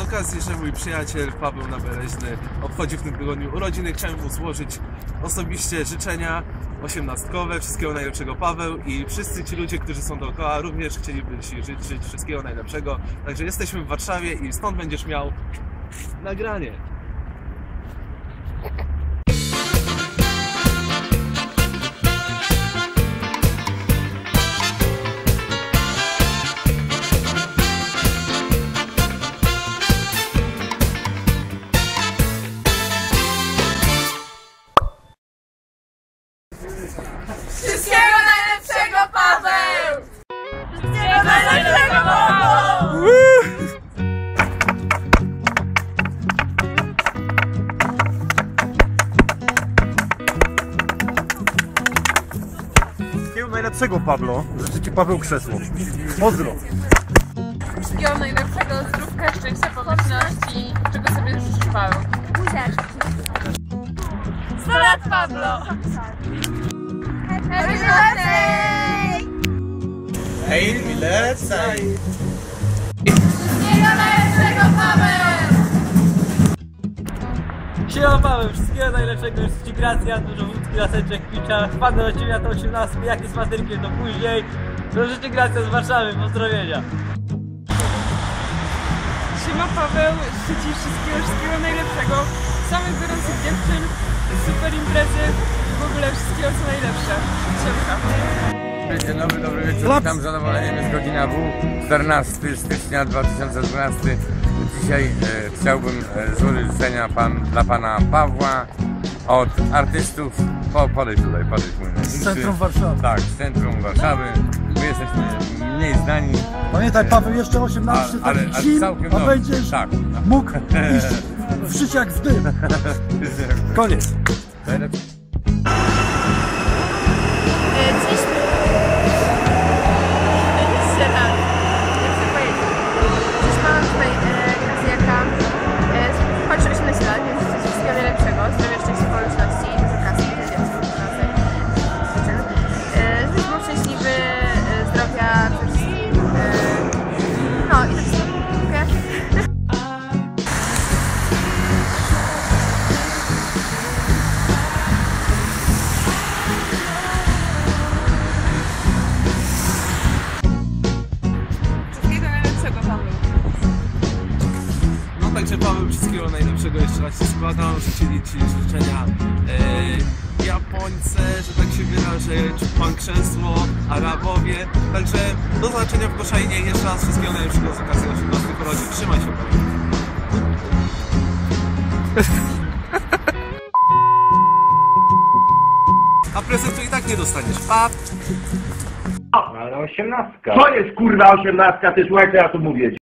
z okazji, że mój przyjaciel Paweł Nabereźny obchodzi w tym tygodniu urodziny, chciałem mu złożyć osobiście życzenia osiemnastkowe, wszystkiego najlepszego Paweł i wszyscy ci ludzie, którzy są dookoła również chcieliby Ci życzyć wszystkiego najlepszego. Także jesteśmy w Warszawie i stąd będziesz miał nagranie. Wszystkiego najlepszego, Paweł! Wszystkiego najlepszego, Paweł! Wszystkiego najlepszego, Pablo. Życzę Ci Paweł krzesło. Pozdro. Wszystkiego najlepszego, zdrówka, szczęścia, pomyślności, czego sobie życzysz, Paweł. Buziaczki. 100 lat, Pablo! Hej, lecaj! Wszystkiego najlepszego, Paweł! Siema Paweł, wszystkiego najlepszego, życzę Ci gracja, dużo wódki, laseczek, picia, wpadnę do Ciebie na tą 18, jak jest matyrkiem to później. No życzę gracja z Warszawy, pozdrowienia. Siema Paweł, życzę Ci wszystkiego, wszystkiego najlepszego, samych gorących dziewczyn, super imprezy i w ogóle wszystkiego co najlepsze. Siemka. Dzień dobry, dobry wieczór. Witam z zadowoleniem, jest godzina W, 14 stycznia 2012. Dzisiaj e, chciałbym e, złożyć życzenia pan, dla pana Pawła od artystów. Po, podejdź tutaj, podejdź mój najbliższy. Centrum Warszawy. Tak, z centrum Warszawy. My jesteśmy mniej znani, Pamiętaj, Paweł, jeszcze 18 A- ale- ale całkiem a nowy. będziesz Tak. mógł iść w życie jak w dym. Koniec. Najlepszy także Paweł, wszystkiego najlepszego jeszcze raz Ci składam. Życzyli Ci życzenia e, Japońce, że tak się wyrażę, czy Pan Krzesło, Arabowie. Także do zobaczenia w Koszalinie. Jeszcze raz wszystkiego najlepszego z okazji 18 urodzin. Trzymaj się Paweł. A prezentu i tak nie dostaniesz. Pa! Ale osiemnastka. Co jest kurwa osiemnastka? Ty słuchaj, co ja tu mówię.